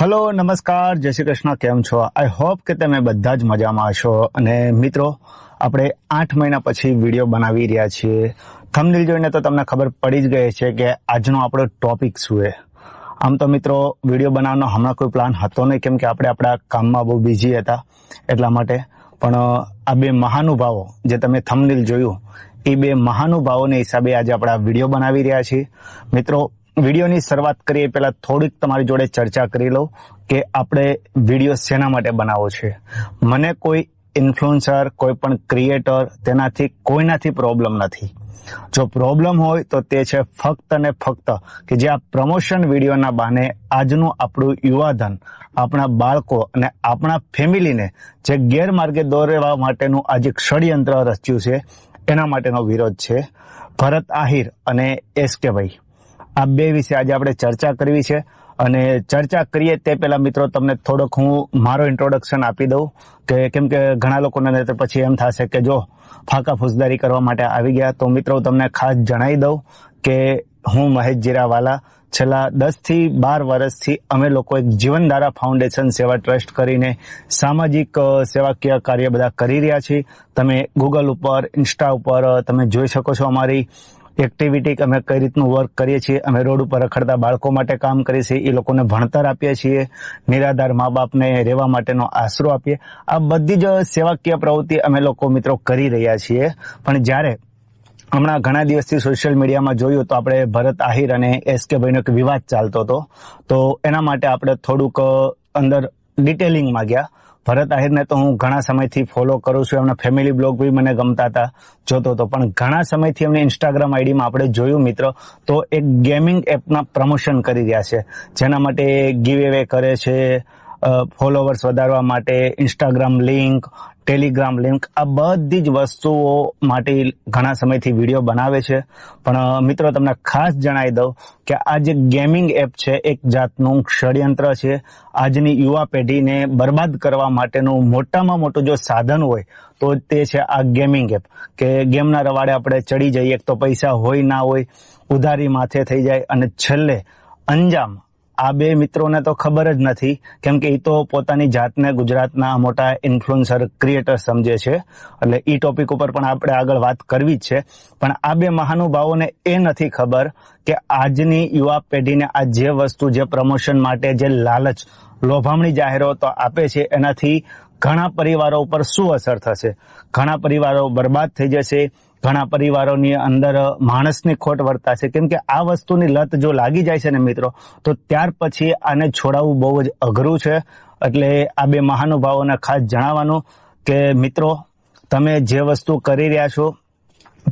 Hello, નમસ્કાર, જય શ્રી કૃષ્ણ, કેમ છો? આઈ હોપ કે તમે બધા જ મજામાં છો અને મિત્રો, આપણે આઠ મહિના પછી વીડિયો બનાવી રહ્યા છીએ. થમદિલ જોઈને તો તમને ખબર પડી જ ગઈ છે કે આજનો આપણો ટોપિક શું છે. આમ તો મિત્રો, વીડિયો બનાવવાનો હમણાં કોઈ પ્લાન હતો નહીં, કેમ કે આપણે આપણા કામમાં બહુ બિઝી હતા. એટલા માટે પણ આ બે મહાનુભાવો જે તમે થમદિલ જોયું, એ બે મહાનુભાવોને હિસાબે આજે આપણે આ વીડિયો બનાવી રહ્યા છીએ. મિત્રો વિડીયોની શરૂઆત કરીએ, પહેલાં થોડીક તમારી જોડે ચર્ચા કરી લઉં કે આપણે વીડિયો શેના માટે બનાવવો છે. મને કોઈ ઇન્ફ્લુઅન્સર કોઈ પણ ક્રિએટર તેનાથી કોઈનાથી પ્રોબ્લેમ નથી. જો પ્રોબ્લેમ હોય તો તે છે ફક્ત અને ફક્ત કે જે આ પ્રમોશન વિડીયોના બહાને આજનું આપણું યુવાધન, આપણા બાળકો અને આપણા ફેમિલીને જે ગેરમાર્ગે દોરવા માટેનું આજે ષડયંત્ર રચ્યું છે, એના માટેનો વિરોધ છે. ભરત આહિર અને એસ કે ભાઈ. આ બે વિશે આજે આપણે ચર્ચા કરવી છે અને ચર્ચા કરીએ તે પહેલાં મિત્રો તમને થોડોક હું મારો ઇન્ટ્રોડક્શન આપી દઉં કે કેમ કે ઘણા લોકોને પછી એમ થશે કે જો ફાંકા ફોજદારી કરવા માટે આવી ગયા, તો મિત્રો તમને ખાસ જણાવી દઉં કે હું મહેશ જીરાવાલા. છેલ્લા દસથી બાર વર્ષથી અમે લોકો એક જીવનધારા ફાઉન્ડેશન સેવા ટ્રસ્ટ કરીને સામાજિક સેવાકીય કાર્ય બધા કરી રહ્યા છીએ. તમે ગૂગલ ઉપર ઇન્સ્ટા ઉપર તમે જોઈ શકો છો અમારી એક્ટિવિટી અમે કઈ રીતનું વર્ક કરીએ છીએ, અમે રોડ ઉપર રખડતા બાળકો માટે કામ કરીએ છીએ, એ લોકોને ભણતર આપીએ છીએ, નિરાધાર મા બાપને રહેવા માટેનો આશરો આપીએ. આ બધી જ સેવાકીય પ્રવૃત્તિ અમે લોકો મિત્રો કરી રહ્યા છીએ. પણ જ્યારે હમણાં ઘણા દિવસથી સોશિયલ મીડિયામાં જોયું તો આપણે ભરત આહિર અને એસ કે ભાઈનો એક વિવાદ ચાલતો હતો. તો એના માટે આપણે થોડુંક અંદર ડિટેલિંગમાં ગયા. ભરત આહિરને તો હું ઘણા સમયથી ફોલો કરું છું. એમના ફેમિલી બ્લોગ બી મને ગમતા હતા, જોતો હતો. પણ ઘણા સમયથી એમની ઇન્સ્ટાગ્રામ આઈડીમાં આપણે જોયું મિત્ર, તો એક ગેમિંગ એપના પ્રમોશન કરી રહ્યા છે. જેના માટે ગીવ એવે કરે છે ફોલોવર્સ વધારવા માટે ઇન્સ્ટાગ્રામ લિંક ટેલિગ્રામ લિંક આ બધી જ વસ્તુઓ માટે ઘણા સમયથી વીડિયો બનાવે છે. પણ મિત્રો, તમને ખાસ જણાવી દઉં કે આ જે ગેમિંગ એપ છે, એક જાતનું ષડયંત્ર છે. આજની યુવા પેઢીને બરબાદ કરવા માટેનું મોટામાં મોટું જો સાધન હોય, તો તે છે આ ગેમિંગ એપ કે ગેમના રવાડે આપણે ચડી જઈએ તો પૈસા હોય ના હોય, ઉધારી માથે થઈ જાય અને છેલ્લે અંજામ આ બે મિત્રોને તો ખબર જ નથી, કેમ કે એ તો પોતાની જાતને ગુજરાતના મોટા ઇન્ફ્લુઅન્સર ક્રિએટર સમજે છે. એટલે એ ટોપિક ઉપર પણ આપણે આગળ વાત કરવી જ છે. પણ આ બે મહાનુભાવોને એ નથી ખબર કે આજની યુવા પેઢીને આ જે વસ્તુ, જે પ્રમોશન માટે જે લાલચ, લોભામણી જાહેરાતો આપે છે, એનાથી ઘણા પરિવારો ઉપર શું અસર થશે? ઘણા પરિવારો બરબાદ થઈ જશે ઘણા પરિવારોની અંદર માણસની ખોટ વર્તાશે કેમ કે આ વસ્તુની લત જો લાગી જાય છે ને મિત્રો, તો ત્યાર પછી આને છોડાવવું બહુ જ અઘરું છે. એટલે આ બે મહાનુભાવોને ખાસ જણાવવાનું કે, મિત્રો, તમે જે વસ્તુ કરી રહ્યા છો,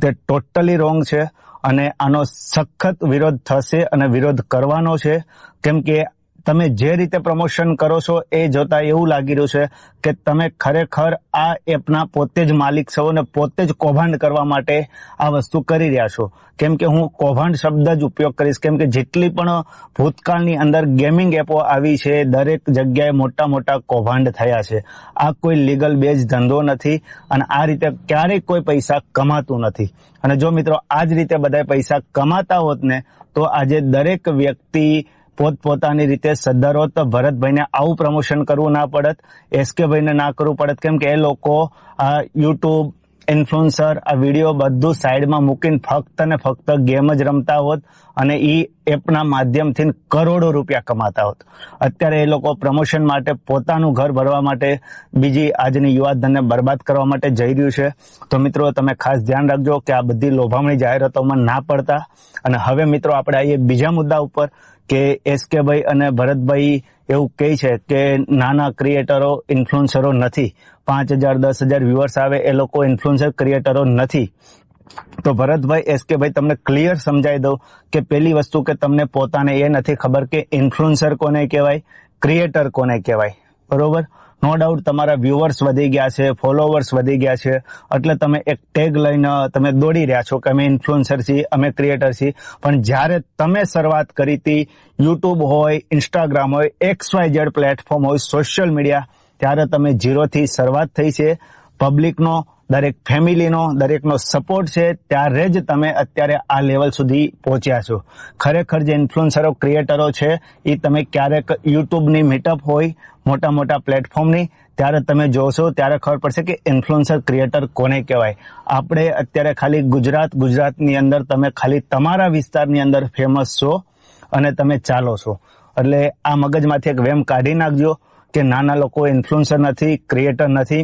તે ટોટલી રોંગ છે અને આનો સખત વિરોધ થશે અને વિરોધ કરવાનો છે. કેમ કે તમે જે રીતે પ્રમોશન કરો છો એ જોતા એવું લાગી રહ્યું છે કે તમે ખરેખર આ એપના પોતે જ માલિક છો અને પોતે જ કૌભાંડ કરવા માટે આ વસ્તુ કરી રહ્યા છો. કેમ કે હું કૌભાંડ શબ્દ જ ઉપયોગ કરીશ. કેમ કે જેટલી પણ ભૂતકાળની અંદર ગેમિંગ એપો આવી છે, દરેક જગ્યાએ મોટા મોટા કૌભાંડ થયા છે. આ કોઈ લીગલ બેઝ ધંધો નથી અને આ રીતે ક્યારેય કોઈ પૈસા કમાતું નથી. અને જો મિત્રો આ જ રીતે બધા પૈસા કમાતા હોત ને, તો આજે દરેક વ્યક્તિ પોતપોતાની રીતે સદ્ધર તો ભરતભાઈને આવું પ્રમોશન કરવું ના પડત એસકે ભાઈને ના કરવું પડત. કેમ કે એ લોકો યુટ્યુબ ઇન્ફ્લુએન્સર આ વીડિયો બધું સાઈડમાં મૂકીને ફક્ત ને ફક્ત ગેમ જ રમતા હોત અને એ એપના માધ્યમથી કરોડો રૂપિયા કમાતા હોત. અત્યારે એ લોકો પ્રમોશન માટે પોતાનું ઘર ભરવા માટે બીજી આજની યુવાધનને બરબાદ કરવા માટે જઈ રહ્યું છે. તો મિત્રો, તમે ખાસ ધ્યાન રાખજો કે આ બધી લોભામણી જાહેરાતોમાં ના પડતા. અને હવે મિત્રો, આપણે આવીએ બીજા મુદ્દા ઉપર કે એસ કે ભાઈ અને ભરતભાઈ એવું કહે છે કે નાના ક્રિએટરો ઇન્ફ્લુઅન્સરો નથી. પાંચ હજાર, દસ હજાર વ્યુઅર્સ આવે, એ લોકો ઇન્ફ્લુઅન્સર ક્રિએટરો નથી. તો ભરતભાઈ એસ કે ભાઈ, તમને ક્લિયર સમજાવી દઉં કે પહેલી વસ્તુ કે તમને પોતાને એ નથી ખબર કે ઇન્ફ્લુઅન્સર કોને કહેવાય ક્રિએટર કોને કહેવાય. બરોબર? નો ડાઉટ તમારા વ્યુઅર્સ વધી ગયા છે ફોલોવર્સ વધી ગયા છે, એટલે તમે એક ટેગ લઈને તમે દોડી રહ્યા છો કે અમે ઇન્ફ્લુઅન્સર છીએ, અમે ક્રિએટર છીએ. પણ જ્યારે તમે શરૂઆત કરી હતી યુટ્યુબ હોય ઇન્સ્ટાગ્રામ હોય એક્સ વાય ઝેડ પ્લેટફોર્મ હોય સોશિયલ મીડિયા ત્યારે તમે ઝીરોથી શરૂઆત થઈ છે. પબ્લિકનો દરેક ફેમિલીનો, દરેકનો સપોર્ટ છે. ત્યારે જ તમે અત્યારે આ લેવલ સુધી પહોંચ્યા છો. ખરેખર જે ઇન્ફ્લુઅન્સરો ક્રિએટરો છે, એ તમે ક્યારેક યુટ્યુબની મીટઅપ હોય, મોટા મોટા પ્લેટફોર્મની ત્યારે તમે જોશો, ત્યારે ખબર પડશે કે ઇન્ફ્લુઅન્સર ક્રિએટર કોને કહેવાય. આપણે અત્યારે ખાલી ગુજરાત, ગુજરાતની અંદર તમે ખાલી તમારા વિસ્તારની અંદર ફેમસ છો અને તમે ચાલો છો. એટલે આ મગજમાંથી એક વેમ કાઢી નાખજો. કે નાના લોકો ઇન્ફ્લુઅન્સર નથી ક્રિએટર નથી.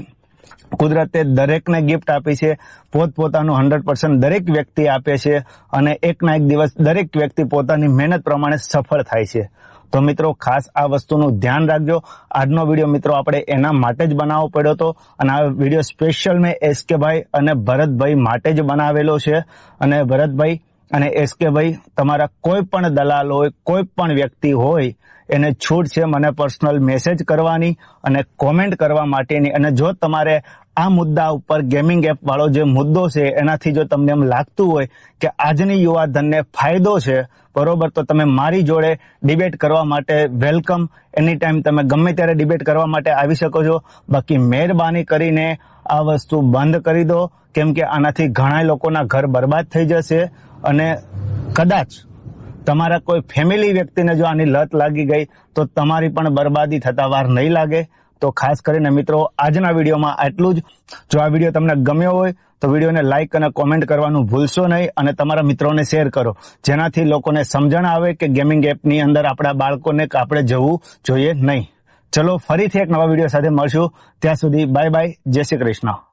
કુદરતે દરેકને ગિફ્ટ આપી છે, પોતપોતાનું હંડ્રેડ પર્સન્ટ દરેક વ્યક્તિ આપે છે અને એકના એક દિવસ દરેક વ્યક્તિ પોતાની મહેનત પ્રમાણે સફળ થાય છે. તો મિત્રો, ખાસ આ વસ્તુનું ધ્યાન રાખજો. આજનો વીડિયો મિત્રો આપણે એના માટે જ બનાવવો પડ્યો હતો અને આ વીડિયો સ્પેશિયલ મેં એસકે ભાઈ અને ભરતભાઈ માટે જ બનાવેલો છે. અને ભરતભાઈ અને એસકે ભાઈ, તમારા કોઈ પણ દલાલ હોય, કોઈ પણ વ્યક્તિ હોય, એને છૂટ છે મને પર્સનલ મેસેજ કરવાની અને કોમેન્ટ કરવા માટેની. અને જો તમારે આ મુદ્દા ઉપર ગેમિંગ એપ વાળો જે મુદ્દો છે, એનાથી જો તમને એમ લાગતું હોય કે આજની યુવાધનને ફાયદો છે, બરોબર, તો તમે મારી જોડે ડિબેટ કરવા માટે વેલકમ એની ટાઈમ તમે ગમે ત્યારે ડિબેટ કરવા માટે આવી શકો છો. બાકી મહેરબાની કરીને આ વસ્તુ બંધ કરી દો. કેમ કે આનાથી ઘણા લોકોના ઘર બરબાદ થઈ જશે. અને કદાચ તમારા કોઈ ફેમિલી વ્યક્તિને જો આની લત લાગી ગઈ, તો તમારી પણ બરબાદી થતા વાર નહીં લાગે. તો ખાસ કરીને મિત્રો, આજના વિડીયોમાં આટલું જ. જો આ વીડિયો તમને ગમ્યો હોય, તો વિડીયોને લાઇક અને કોમેન્ટ કરવાનું ભૂલશો નહીં અને તમારા મિત્રોને શેર કરો. જેનાથી લોકોને સમજણ આવે કે ગેમિંગ એપની અંદર આપણા બાળકોને આપણે જવું જોઈએ નહીં. ચલો, ફરીથી એક નવા વીડિયો સાથે મળશું. ત્યાં સુધી બાય બાય જય શ્રી કૃષ્ણ.